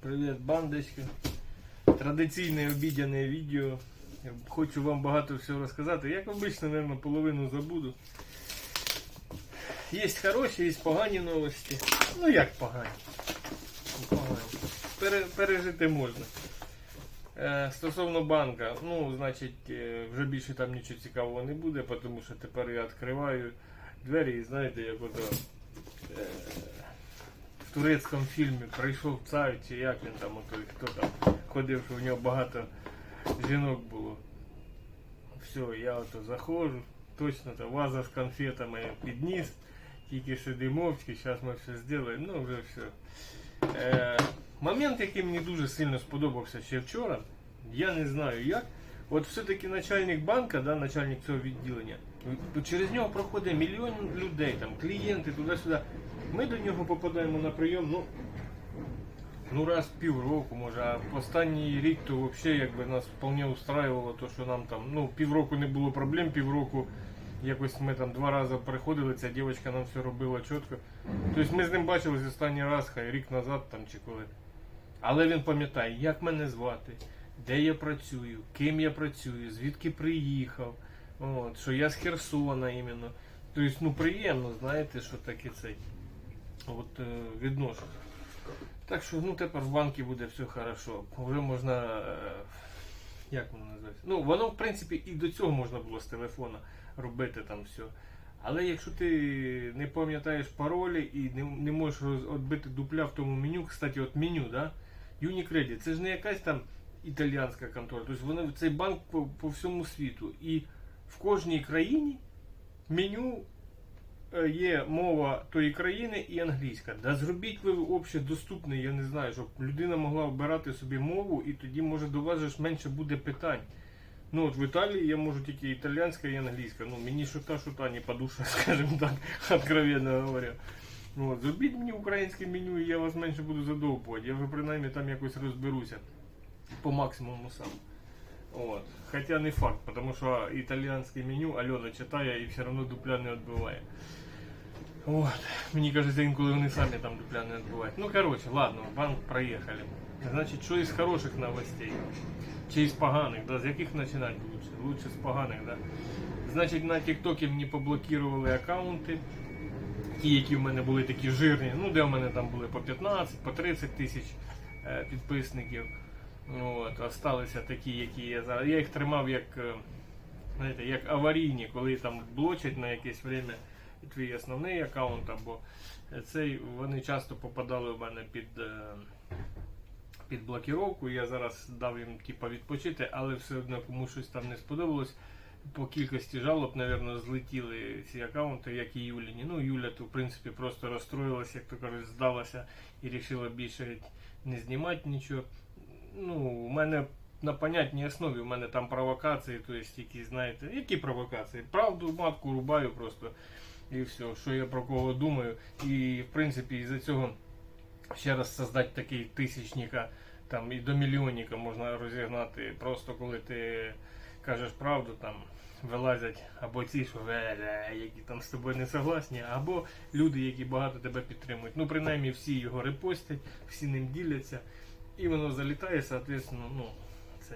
Привіт, бандочка. Традиційне обідяне відео. Хочу вам багато всього розказати. Як обично, мабуть, половину забуду. Є хороші, є погані новості. Ну як погані? Погані. Пере, пережити можна. Е, стосовно банка, ну, значить, е, вже більше там нічого цікавого не буде, тому що тепер я відкриваю двері і знаєте, як ото. Е, турецькому фільмі прийшов цар, чи як він там, отой, хто там ходив, що в нього багато жінок було. Все, я ото заходжу, точно та ваза з конфетами підніс, тільки сиди мовчки, зараз ми все зробимо, ну вже все. Е, момент, який мені дуже сильно сподобався ще вчора, я не знаю як. От все-таки начальник банка, да, начальник цього відділення, через нього проходить мільйон людей, там, клієнти туди-сюди. Ми до нього попадаємо на прийом, ну, ну раз півроку, може, а останній рік то взагалі якби нас вполне устраювало, то, що нам там, ну, півроку не було проблем, півроку якось ми там два рази приходили, ця дівчинка нам все робила чітко. Тобто ми з ним бачились останній раз, хай рік назад там чи коли. Але він пам'ятає, як мене звати, де я працюю, ким я працюю, звідки приїхав, от, що я з Херсона іменно. Тобто, ну приємно, знаєте, що таке цей от, е, відношення. Так що ну тепер в банку буде все хорошо. Вже можна. е, Як воно називається? Ну, воно, в принципі, і до цього можна було з телефона робити там все. Але якщо ти не пам'ятаєш паролі і не, не можеш відбити дупля в тому меню, кстати, от меню, да? Unicredit, це ж не якась там італіянська контора. Тобто вони цей банк по, по всьому світу. І в кожній країні меню є мова тої країни і англійська. Да зробіть ви обще доступне, я не знаю, щоб людина могла обирати собі мову, і тоді може до вас ж менше буде питань. Ну от в Італії я можу тільки італійська і англійська. Ну мені що та, що та не по душе, скажімо так, откровенно говоря. Ну, От, зробіть мені українське меню, і я вас менше буду задовбувати. Я вже принаймні там якось розберуся по максимуму сам. От. Хоча не факт, тому що італійське меню Альона читає і все одно дупля не відбиває. От. Мені кажеться, інколи вони самі там дупля не відбивають. Ну коротше, ладно, банк проїхали. Значить, що із хороших новостей? Чи із поганих, да? з яких починати лучше? Лучше з поганих, да? Значить, на TikTok мені поблокували аккаунти. Ті, які в мене були такі жирні, ну де в мене там були по 15, по 30 тисяч е, підписників. От, осталися такі, які я зараз. Я їх тримав як, е, знаєте, як аварійні, коли там блочать на якесь время твій основний аккаунт або цей, вони часто попадали в мене під, е, під блокировку. Я зараз дав їм типа, відпочити, але все одно комусь щось там не сподобалось. По кількості жалоб, мабуть, злетіли ці аккаунти, як і Юліні. Ну, Юля то, в принципі, просто розстроїлася, як то кажуть, здалася і вирішила більше не знімати нічого. Ну, у мене на понятній основі, у мене там провокації, то есть які, знаєте, які провокації? Правду матку рубаю просто і все, що я про кого думаю. І в принципі із-за цього ще раз создати такий тисячника там і до мільйонника можна розігнати. Просто коли ти кажеш правду, там вилазять або ці, що «Е-е», які там з тобою не согласні, або люди, які багато тебе підтримують. Ну, принаймні всі його репостять, всі ним діляться. І воно залітає, соответственно, ну, це.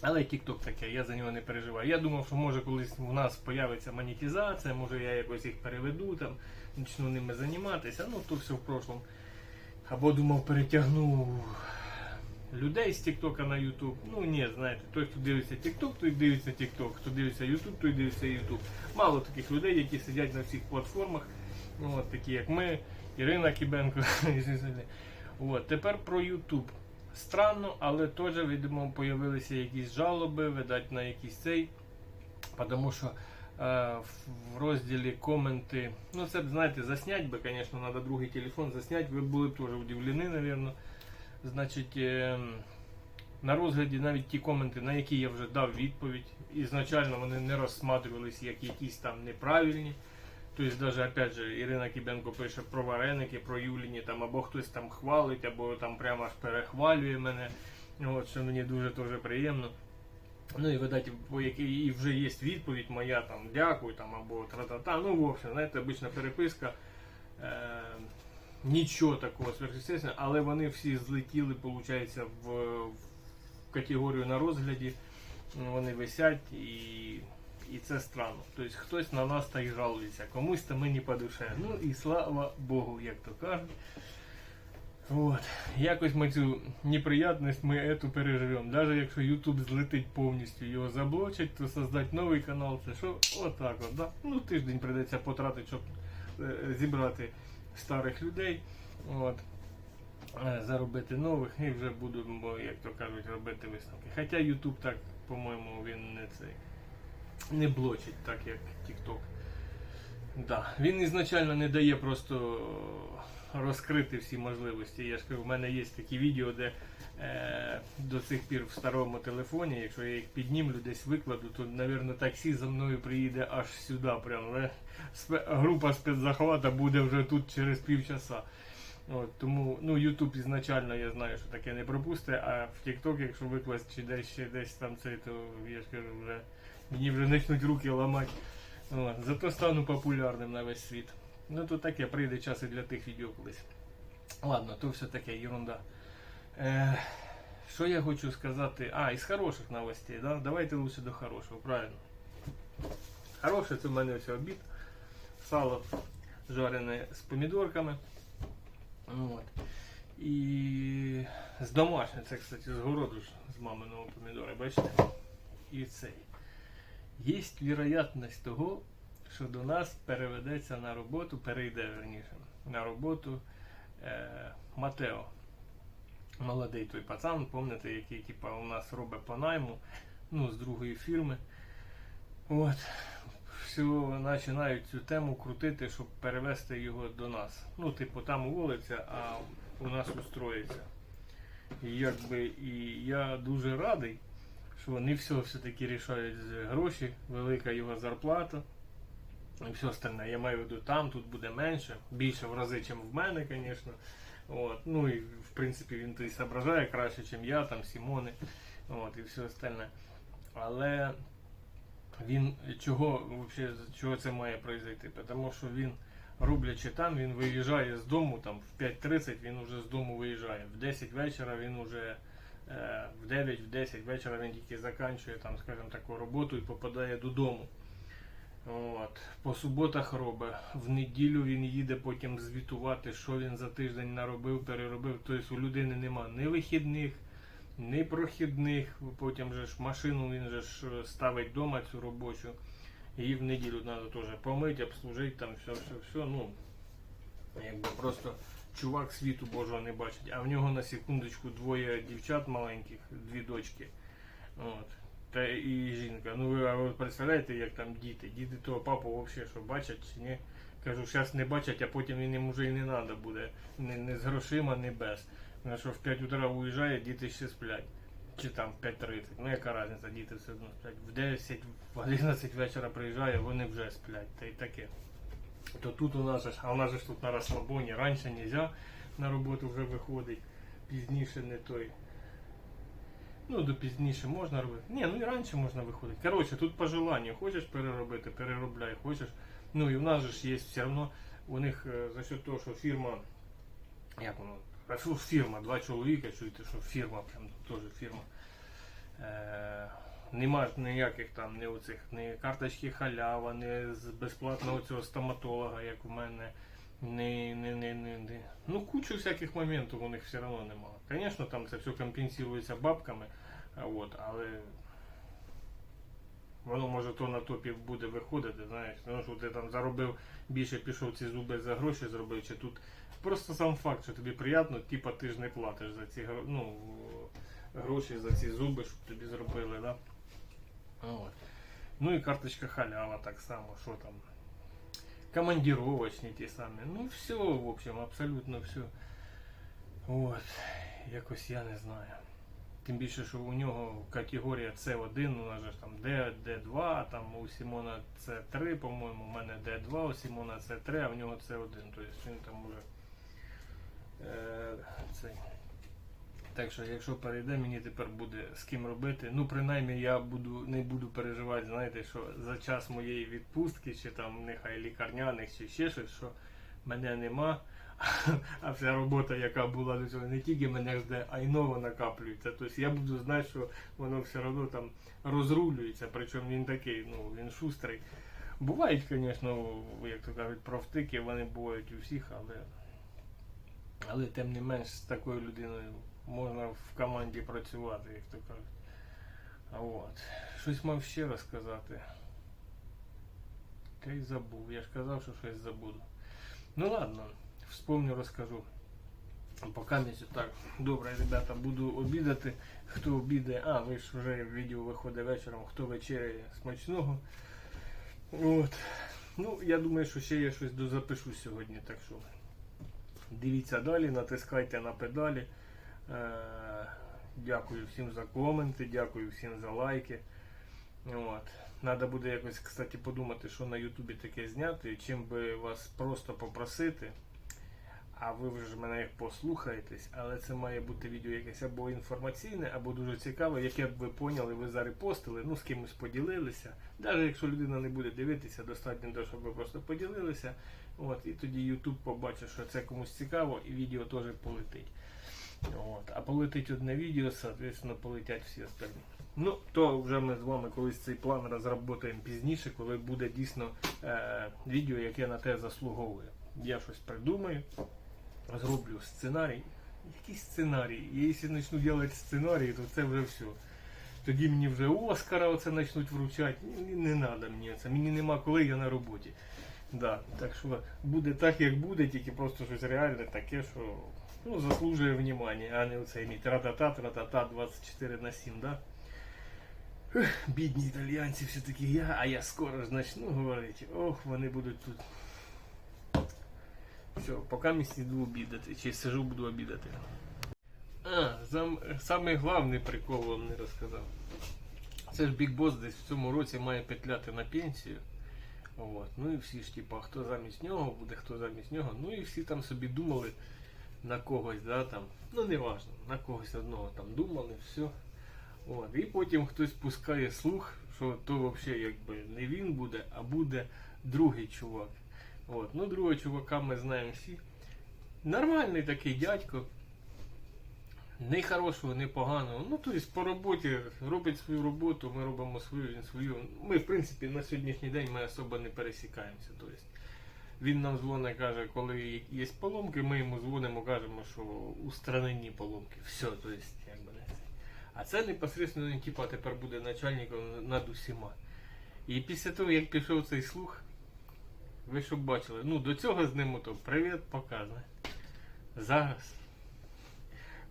Але TikTok таке, я за нього не переживаю. Я думав, що може колись у нас з'явиться монетизація, може я якось їх переведу, там, почну ними займатися, ну то все в прошлом. Або думав, перетягну людей з TikTok на YouTube. Ну ні, знаєте, той, хто дивиться TikTok, той дивиться TikTok, хто дивиться YouTube, той дивиться YouTube. Мало таких людей, які сидять на всіх платформах, ну, от такі як ми, Ірина Кібенко. От, тепер про YouTube. Странно, але теж, видимо, появилися якісь жалоби, видать, на якийсь цей. Тому що е, в розділі коменти, ну це б знаєте, заснять би, звісно, треба другий телефон заснять, ви були б теж удивлені, мабуть. Значить, е, на розгляді навіть ті коменти, на які я вже дав відповідь, ізначально вони не розсматривалися як якісь там неправильні. Тобто, даже, опять же, Ірина Кібенко пише про вареники, про Юліні, там, або хтось там хвалить, або там прямо аж перехвалює мене. От, що мені дуже дуже приємно. Ну і видать, і вже є відповідь моя, там, дякую, там, або тра-та-та. Ну, в общем, знаєте, обична переписка. Е, нічого такого сверхъестественного, але вони всі злетіли, виходить, в, в категорію на розгляді. Вони висять і, і це странно. Тобто хтось на нас так жалується, комусь то ми не по душе. Ну і слава Богу, як то кажуть. От. Якось ми цю неприятність ми ету переживемо. Навіть якщо YouTube злетить повністю, його заблочать, то создати новий канал, це що? Отак от, да? Ну тиждень прийдеться потратити, щоб е, зібрати старих людей. От. Е, Заробити нових і вже будемо, як то кажуть, робити висновки. Хоча YouTube так, по-моєму, він не цей не блочить, так як TikTok. Да. Він ізначально не дає просто розкрити всі можливості. Я ж кажу, в мене є такі відео, де е, до цих пір в старому телефоні, якщо я їх піднімлю, десь викладу, то, мабуть, таксі за мною приїде аж сюди. Прям, група спецзахвата буде вже тут через півчаса. От, тому ну, YouTube ізначально я знаю, що таке не пропусте, а в TikTok, якщо викласти чи десь ще десь там цей, то я ж кажу, вже мені вже почнуть руки ламати. От, зато стану популярним на весь світ. Ну то таке, прийде час і для тих відео колись. Ладно, то все таке ерунда. Е, що я хочу сказати? А, із хороших новостей, да? Давайте лучше до хорошого, правильно. Хороше це в мене ось обід. Сало жарене з помідорками. От. І з домашнього, це, кстати, з городу ж, з маминого помідора, бачите? І цей. Є вероятність того, що до нас переведеться на роботу, перейде верніше, на роботу е, Матео. Молодий той пацан, пам'ятаєте, який типа, у нас робить по найму, ну, з другої фірми. От. Все, починають цю тему крутити, щоб перевести його до нас. Ну, типу, там уволиться, а у нас устроїться. І якби і я дуже радий, що вони все все-таки рішають гроші, велика його зарплата. І все остальне. Я маю в виду там, тут буде менше, більше в рази, ніж в мене, звісно. От. Ну і в принципі він то і соображає краще, ніж я, там Сімони. От, і все остальне. Але він чого, вообще, чого це має произойти? Тому що він, роблячи там, він виїжджає з дому, там в 5.30 він вже з дому виїжджає. В 10 вечора він вже в 9, в 10 вечора він тільки закінчує там, скажімо, таку роботу і попадає додому. От. По суботах робить. В неділю він їде потім звітувати, що він за тиждень наробив, переробив. Тобто у людини нема ні вихідних, ні прохідних. Потім же ж машину він же ж ставить вдома цю робочу. Її в неділю треба теж помити, обслужити, там все, все, все. Ну, якби просто чувак світу Божого не бачить. А в нього на секундочку двоє дівчат маленьких, дві дочки. От. Та і жінка. Ну ви, представляєте, як там діти? Діти того папу взагалі що бачать чи ні? Кажу, зараз не бачать, а потім їм вже і не треба буде. Не, не з грошима, не без. Тому що в 5 утра уїжджає, діти ще сплять. Чи там в 5.30. Ну яка різниця, діти все одно сплять. В 10, в 11 вечора приїжджає, вони вже сплять. Та й таке. То тут у нас а у нас же тут на розслабоні. Раніше не можна на роботу вже виходить. Пізніше не той. Ну, до пізніше можна робити. Ні, ну і раніше можна виходити. Коротше, тут по желанню. Хочеш переробити, переробляй, хочеш. Ну і в нас же ж є все одно, у них е, за счет того, що фірма, як воно, фірма, два чоловіка, чуєте, що фірма, прям теж фірма. Е, нема ніяких там, ні оцих, ні карточки халява, з безплатного цього стоматолога, як у мене. Не, не, не, не, не. Ну, кучу всяких моментів у них все одно немає. Звісно, там це все компенсується бабками, от, але воно може то на топі буде виходити, знаєш, тому що ти там заробив більше, пішов ці зуби за гроші зробив, чи тут просто сам факт, що тобі приємно, типа ти ж не платиш за ці ну, гроші за ці зуби, щоб тобі зробили, да? От. Ну і карточка халява так само, що там командировочні ті самі. Ну все, в общем, абсолютно все. От, якось я не знаю. Тим більше, що у нього категорія С1, у нас же там D, D2, там у Сімона С3, по-моєму, у мене D2, у Сімона С3, а в нього С1. Тобто він там уже е, цей. Так що, якщо перейде, мені тепер буде з ким робити. Ну, принаймні, я буду, не буду переживати, знаєте, що за час моєї відпустки, чи там нехай лікарняних, чи ще щось, що мене нема. А вся робота, яка була до цього, не тільки мене жде, а й ново накаплюється. Тобто я буду знати, що воно все одно там розрулюється, причому він такий, ну він шустрий. Бувають, звісно, як то кажуть, провтики, вони бувають у всіх, але, але тим не менш з такою людиною можна в команді працювати, як то кажуть. От. Щось мав ще розказати. Та й забув. Я ж казав, що щось забуду. Ну ладно, вспомню, розкажу. Поки не так. Добре, ребята, буду обідати. Хто обідає, а, ви ж вже відео виходить вечором, хто вечеряє смачного. От. Ну, я думаю, що ще я щось дозапишу сьогодні, так що дивіться далі, натискайте на педалі. Е, Дякую всім за коменти, дякую всім за лайки. От. Надо буде якось, кстати, подумати, що на Ютубі таке зняти, чим би вас просто попросити. А ви вже мене послухаєтесь, але це має бути відео якесь або інформаційне, або дуже цікаве, яке б ви поняли, ви зарепостили, ну з кимось поділилися. Навіть якщо людина не буде дивитися, достатньо того, щоб ви просто поділилися. От, і тоді YouTube побачить, що це комусь цікаво, і відео теж полетить. От. А полетить одне відео, соответственно, полетять всі остальні. Ну, то вже ми з вами колись цей план розробимо пізніше, коли буде дійсно е, відео, яке на те заслуговує. Я щось придумаю, зроблю сценарій. Який сценарій? І якщо почну робити сценарій, то це вже все. Тоді мені вже Оскара оце почнуть вручати. Не треба мені це. Мені нема коли я на роботі. Да, так що буде так, як буде, тільки просто щось реальне таке, що ну, заслужує внимання, а не оцей мій тра-та-та, тра-та-та 24 на 7, да? Бідні італіянці все-таки я, а я скоро ж начну говорити. Ох, вони будуть тут. Все, поки місць іду обідати, чи сижу буду обідати. А, зам, самий головний прикол вам не розказав. Це ж Big Boss десь в цьому році має петляти на пенсію. От. Ну і всі ж, типа, хто замість нього буде, хто замість нього. Ну і всі там собі думали на когось, да, там, ну не важно, на когось одного там думали, все. От. І потім хтось пускає слух, що то взагалі якби не він буде, а буде другий чувак. От. Ну, другого чувака ми знаємо всі. Нормальний такий дядько. Не хорошого, не поганого. Ну, тобто по роботі робить свою роботу, ми робимо свою, він свою. Ми, в принципі, на сьогоднішній день ми особо не пересікаємося. Тобто, він нам дзвонить, каже, коли є поломки, ми йому дзвонимо, кажемо, що устранені поломки. Все, тобто, якби не це. А це непосредственно він типа тепер буде начальником над усіма. І після того, як пішов цей слух, ви щоб бачили, ну до цього з ним ото привіт, показане. Зараз.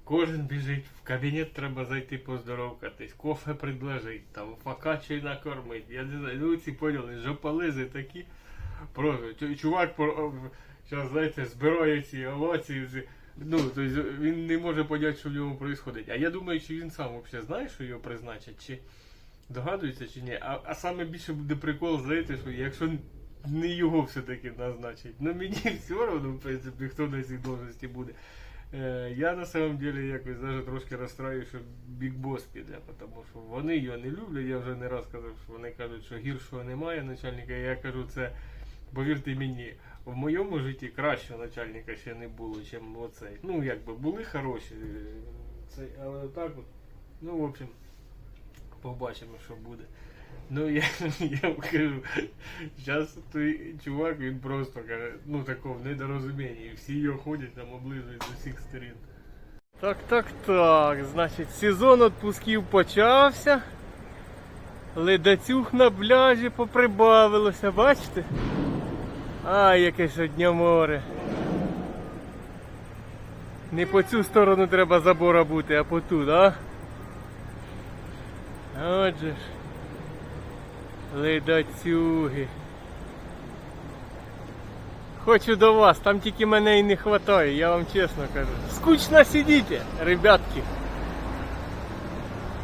Кожен біжить, в кабінет треба зайти поздоровкатись, кофе предложить, там факачей накормить. Я не знаю, ну ці поняли, жополизи такі. Просто чу- чувак зараз, знаєте, збирає ці овації. ці- Ну, тобто він не може поняти, що в ньому відбувається. А я думаю, чи він сам взагалі знає, що його призначать, чи догадується, чи ні. А, а саме більше буде прикол, знаєте, що якщо не його все-таки назначать. Ну мені все одно, в принципі, хто на цій должності буде. Е, я на самом деле якось даже трошки розстраю, що Big Boss піде, тому що вони його не люблять. Я вже не раз казав, що вони кажуть, що гіршого немає начальника. Я кажу, це повірте мені, в моєму житті кращого начальника ще не було, ніж оцей. Ну, якби були хороші, е, цей, але так от. Ну, в общем, побачимо, що буде. Ну, я, я вам кажу, зараз той чувак, він просто каже, ну такого в недорозумінні. Всі його ходять там облизують з усіх сторін. Так, так, так. Значить, сезон відпусків почався. Ледацюг на пляжі поприбавилося, бачите? Ай, яке сьогодні море. Не по цю сторону треба забора бути, а по ту, а? Отже ж. Ледацюги. Хочу до вас, там тільки мене і не вистачає, я вам чесно кажу. Скучно сидіти, ребятки.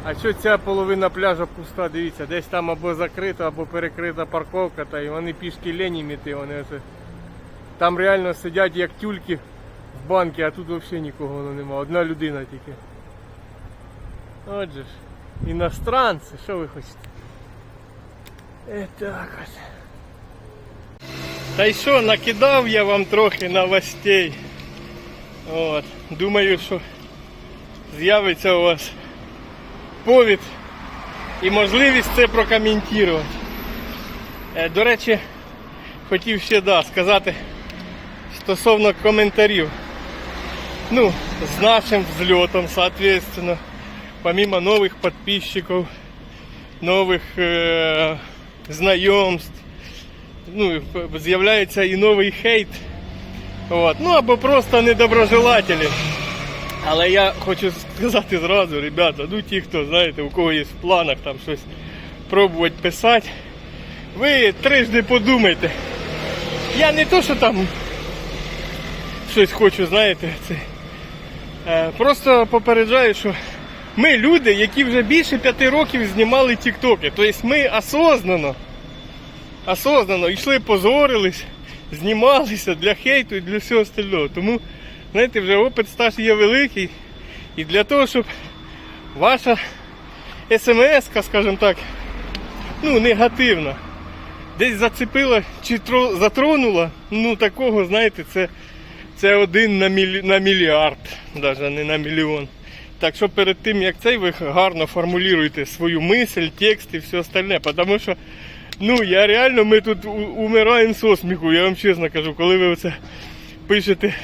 А що ця половина пляжа пуста, дивіться, десь там або закрита, або перекрита парковка, та і вони пішки лені міти, вони оце. Там реально сидять як тюльки в банки, а тут взагалі нікого воно нема. Одна людина тільки. Отже ж, іностранці, що ви хочете? Е, так ось. Та й що, накидав я вам трохи новостей. От. Думаю, що з'явиться у вас повід і можливість це прокоментувати. Е, До речі, хотів ще да, сказати стосовно коментарів. Ну, з нашим взлетом, соответственно, помимо новых подписчиков, новых э, знайомств, ну, п- з'являється і новий хейт. От. Ну або просто недоброжелателі. Але я хочу сказати зразу, ребята, ну ті, хто знаєте, у кого є в планах там щось пробувати писати, ви трижди подумайте. Я не то, що там щось хочу, знаєте, це. Е, Просто попереджаю, що ми люди, які вже більше п'яти років знімали тіктоки. Тобто ми осознано, осознано йшли, позорились, знімалися для хейту і для всього остального. Тому, знаєте, вже опит стаж є великий. І для того, щоб ваша смс, скажімо так, ну, негативна, десь зацепила чи затронула, ну такого, знаєте, це. Це один на, мілі... на мільярд, навіть не на мільйон. Так що перед тим як цей ви гарно формулюєте свою мисль, текст і все остальне. Тому що ну я реально ми тут умираємо со сміху, я вам чесно кажу, коли ви оце пишете,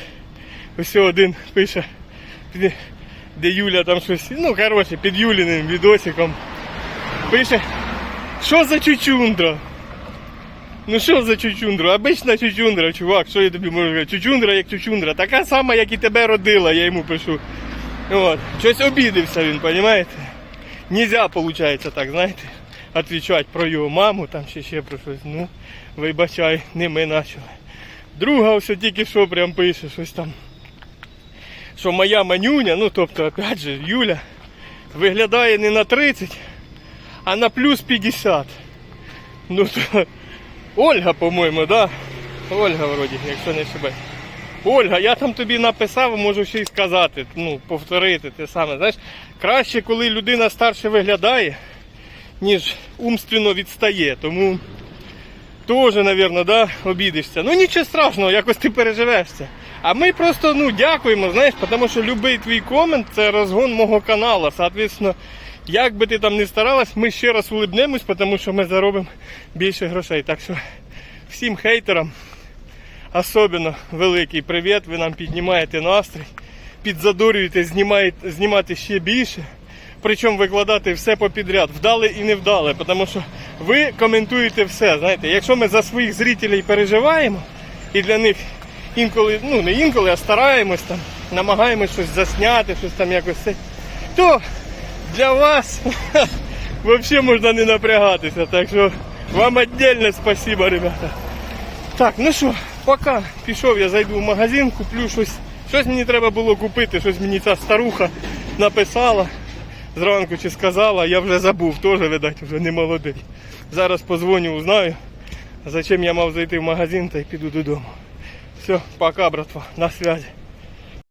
ось один пише, де- Юля там щось, ну коротше, під Юліним відосиком пише, що за чучундра? Ну що за чучундра? Обична чучундра, чувак, що я тобі можу сказати? Чучундра як чучундра, така сама, як і тебе родила, я йому пишу. От. Щось обідився він, розумієте? Нельзя, виходить, так, знаєте, відповідати про його маму, там ще ще про щось. Ну, вибачай, не ми почали. Друга все тільки що прям пише щось там. Що моя манюня, ну тобто, опять же, Юля, виглядає не на 30, а на плюс 50. Ну то Ольга, по-моєму, да? Ольга вроді, якщо не ошибаюсь. Ольга, я там тобі написав, можу ще й сказати, ну, повторити те саме. Знаєш, краще, коли людина старше виглядає, ніж умственно відстає. Тому теж, мабуть, да, обідишся. Ну нічого страшного, якось ти переживеш це. А ми просто ну, дякуємо, знаєш, тому що будь-який твій комент це розгон мого каналу. Соответственно, як би ти там не старалась, ми ще раз улибнемось, тому що ми заробимо більше грошей. Так що всім хейтерам особливо великий привіт, ви нам піднімаєте настрій, підзадорюєте знімаєте, знімати ще більше. Причому викладати все попідряд, вдале і невдале, тому що ви коментуєте все. Знаєте, якщо ми за своїх зрителей переживаємо і для них інколи, ну не інколи, а стараємось там, намагаємось щось засняти, щось там якось то для вас взагалі можна не напрягатися. Так що вам віддільне спасибо, ребята. Так, ну що, поки пішов, я зайду в магазин, куплю щось. Щось мені треба було купити, щось мені ця старуха написала зранку чи сказала, я вже забув, теж, видать, вже не молодий. Зараз позвоню, узнаю, зачем я мав зайти в магазин та й піду додому. Все, пока, братва, на связі.